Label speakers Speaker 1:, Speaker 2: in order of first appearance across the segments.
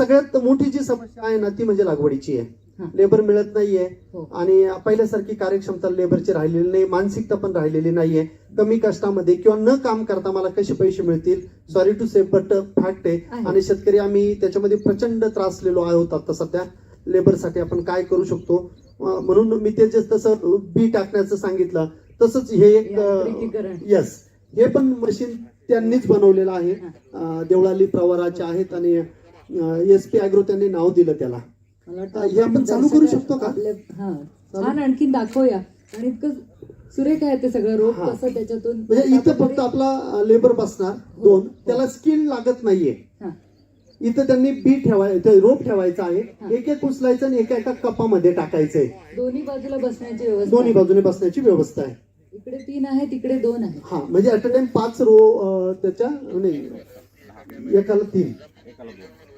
Speaker 1: सगळ्यात मोठी जी समस्या आहे ना ती म्हणजे लागवडीची. आहे. लेबर मिळत नाहीये
Speaker 2: हो.
Speaker 1: आणि पहिल्यासारखी कार्यक्षमता लेबरची राहिलेली नाही मानसिकता पण राहिलेली नाहीये. कमी कष्टामध्ये किंवा न काम करता मला कसे पैसे मिळतील? Sorry to say but fact आहे. आणि शेतकरी आम्ही त्याच्यामध्ये प्रचंड त्रासलेलो आहोत आता सध्या. लेबरसाठी आपण काय करू शकतो? म्हणून मी ते जे तसं बी टाकण्याचं सांगितलं तसंच हे एक. यस हे पण मशीन त्यांनीच बनवलेलं आहे. देवळाली प्रवाराचे आहेत आणि एस पी अॅग्रो त्यांनी नाव दिलं त्याला. हे आपण चालू करू शकतो का?
Speaker 2: हा. छान आणखीन दाखवूया. आणि इतकं सुरेख आहे ते सगळं रोप
Speaker 1: हा.
Speaker 2: कसं त्याच्यातून
Speaker 1: म्हणजे इथं फक्त आपला लेबर बसणार दोन. त्याला स्किल लागत नाहीये.
Speaker 2: हा.
Speaker 1: इथं त्यांनी बी ठेवायचं रोप ठेवायचं आहे. एक एक उचलायचं आणि एका एका कपामध्ये टाकायचंय.
Speaker 2: दोन्ही बाजूला बसण्याची व्यवस्था
Speaker 1: दोन्ही बाजूने बसण्याची व्यवस्था आहे.
Speaker 2: इकडे तीन आहे तिकडे दोन आहे.
Speaker 1: हा म्हणजे ऍट अ टाइम पाच रो त्याच्या नाही एकाला तीन.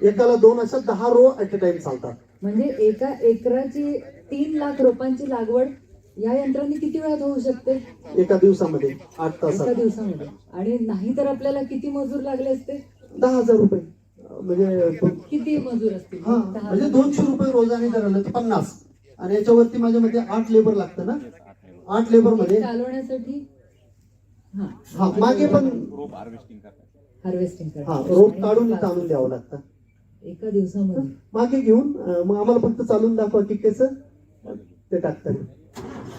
Speaker 1: एकाला दोन अशा दहा रो ऍट अ टाइम चालतात.
Speaker 2: म्हणजे एका एकराची तीन लाख रोपांची लागवड या यंत्राने किती वेळात होऊ शकते?
Speaker 1: एका दिवसामध्ये आठ
Speaker 2: एका
Speaker 1: तासात
Speaker 2: दिवसामध्ये. आणि नाही तर आपल्याला किती मजूर लागले असते?
Speaker 1: दहा हजार रुपये. म्हणजे
Speaker 2: किती मजूर असतील?
Speaker 1: हा
Speaker 2: दहा
Speaker 1: म्हणजे दोनशे रुपये रोजाने धरलं तर पन्नास. आणि याच्यावरती माझ्या मध्ये आठ लेबर लागतं ना? आठ लेबरमध्ये
Speaker 2: चालवण्यासाठी हा.
Speaker 1: हा मागे पण
Speaker 2: हार्वेस्टिंग
Speaker 1: हा रोप काढून इथं आणून द्यावं लागतं.
Speaker 2: एका दिवसामध्ये.
Speaker 1: मागे घेऊन अं, मग आम्हाला फक्त चालून दाखवा की कसं ते टाकतात.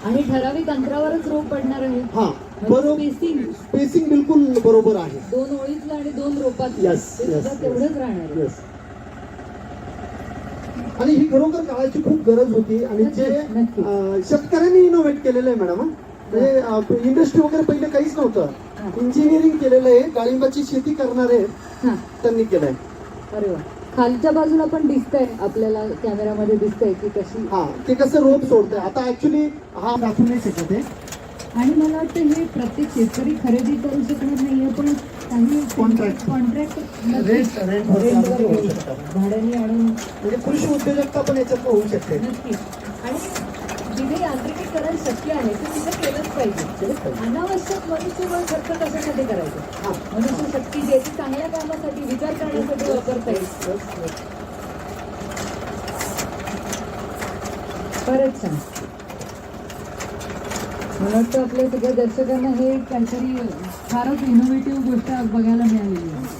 Speaker 2: आणि ठराविक अंतरावरच रोप पडणार आहे.
Speaker 1: हा बरोबर
Speaker 2: स्पेसिंग
Speaker 1: स्पेसिंग बिलकुल बरोबर आहे.
Speaker 2: दोन ओळीतलं आणि दोन रोपात
Speaker 1: Yes, yes, yes.
Speaker 2: तेवढंच राहणार आहे.
Speaker 1: येस आणि ही खरोखर काळाची खूप गरज होती. आणि जे. अं, शेतकऱ्यांनी इनोव्हेट केलेलं आहे मॅडम म्हणजे इंडस्ट्री वगैरे पहिले काहीच
Speaker 2: हा.
Speaker 1: नव्हतं इंजिनिअरिंग केलेलं आहे डाळिंबाची शेती करणारे
Speaker 2: हा.
Speaker 1: त्यांनी केलंय.
Speaker 2: अरे वा. खालच्या बाजूला पण दिसतंय आपल्याला कॅमेरामध्ये दिसतंय की कशी.
Speaker 1: हा ते कसं रोप सोडतंय. आता ऍक्च्युली हा दाखवू नाही शकत आहे
Speaker 2: आणि मला वाटतं हे प्रत्येक शेतकरी खरेदी करू शकणार नाहीये पण काही. कॉन्ट्रॅक्ट
Speaker 1: शकतात.
Speaker 2: भाड्याने आणून
Speaker 1: म्हणजे कृषी उद्योजकता पण याच्यात होऊ शकते.
Speaker 2: नक्की आणि यांत्रिकीकरण शक्य आहे ते तिथे केलंच पाहिजे. अनावश्यक मनुष्यबळ खर्च कशासाठी करायचं. मनुष्य शक्ती ज्याची चांगल्या कामासाठी विचार करण्यासाठी वापरता येईल. बरंच छान मला वाटतं आपल्या सगळ्या दर्शकांना हे काहीतरी फारच इनोव्हेटिव्ह गोष्ट बघायला मिळालेली आहे.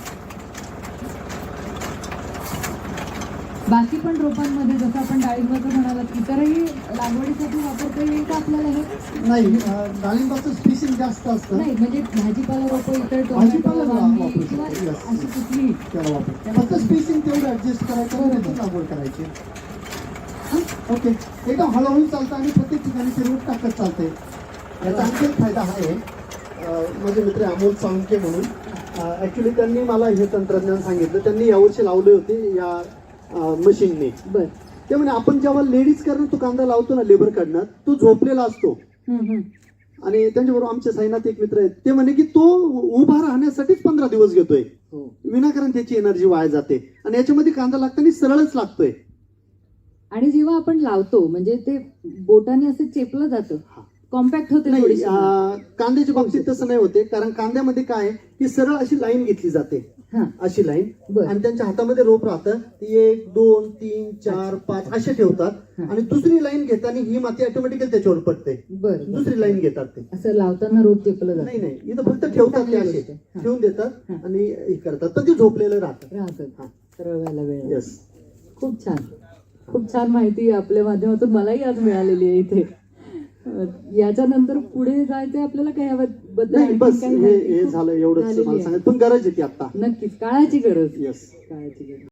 Speaker 2: बाकी पण रोपांमध्ये जसं आपण डाळिंबाचं म्हणालात इतरही लागवडीसाठी वापरता येईल का आपल्याला हे?
Speaker 1: नाही डाळिंबाचं स्पेसिंग जास्त असतं.
Speaker 2: नाही म्हणजे भाजीपाला रोपं इतर
Speaker 1: भाजीपाला
Speaker 2: किंवा
Speaker 1: yes.
Speaker 2: अशी कुठली?
Speaker 1: त्याला वापर फक्त स्पेसिंग तेवढं ऍडजस्ट करायचं आणि त्याची लागवड करायची. ओके एकदम हळूहळू चालतं आणि प्रत्येक ठिकाणी ते रोट टाकत चालते याचा आणखी एक फायदा हा आहे. अं, माझे मित्र अमोल साळुंके म्हणून. ऍक्च्युली त्यांनी मला हे तंत्रज्ञान सांगितलं. त्यांनी यावर्षी लावले होते. या मशीनने.
Speaker 2: बर.
Speaker 1: ते म्हणे आपण जेव्हा लेडीज करणं तो कांदा लावतो ना लेबर कडनं तो झोपलेला असतो. आणि त्यांच्याबरोबर आमचे साईनाथ एक मित्र आहेत. ते म्हणे की तो उभा राहण्यासाठीच पंधरा दिवस घेतोय.
Speaker 2: हो.
Speaker 1: विनाकारण त्याची एनर्जी वाया जाते. आणि याच्यामध्ये कांदा लागताना सरळच लागतोय.
Speaker 2: आणि जेव्हा आपण लावतो म्हणजे ते बोटाने असं चेपलं जातं. कॉम्पॅक्ट होते
Speaker 1: कांद्याच्या बाबतीत तसं नाही होते. कारण कांद्यामध्ये काय की सरळ अशी लाईन घेतली जाते.
Speaker 2: हा
Speaker 1: अशी लाईन
Speaker 2: बरं.
Speaker 1: आणि त्यांच्या हातामध्ये रोप राहतं ती एक दोन तीन चार पाच असे ठेवतात
Speaker 2: हा.
Speaker 1: आणि दुसरी लाईन घेताना ही माती ऑटोमॅटिकली त्याच्यावर पडते
Speaker 2: बर बर.
Speaker 1: दुसरी लाईन घेतात ते
Speaker 2: असं लावताना रोप
Speaker 1: नाही
Speaker 2: जातं
Speaker 1: नाही इथं फक्त ठेवतात ते
Speaker 2: चांगली
Speaker 1: असे
Speaker 2: गोष्ट आहे. हा.
Speaker 1: ठेवून देतात
Speaker 2: हा.
Speaker 1: आणि हे करतात पण ते झोपलेलं राहतं
Speaker 2: राहतं
Speaker 1: हा.
Speaker 2: सरळ व्हायला वेळ.
Speaker 1: येस
Speaker 2: खूप छान खूप छान माहिती आपल्या माध्यमातून मलाही आज मिळालेली आहे इथे याच्यानंतर पुढे जायचं आपल्याला
Speaker 1: नाही
Speaker 2: आणखीन
Speaker 1: बस हे झालं एवढंच मला. सांगत पण गरज आहे ती आता
Speaker 2: नक्कीच काळाची गरज.
Speaker 1: येस
Speaker 2: काळाची गरज.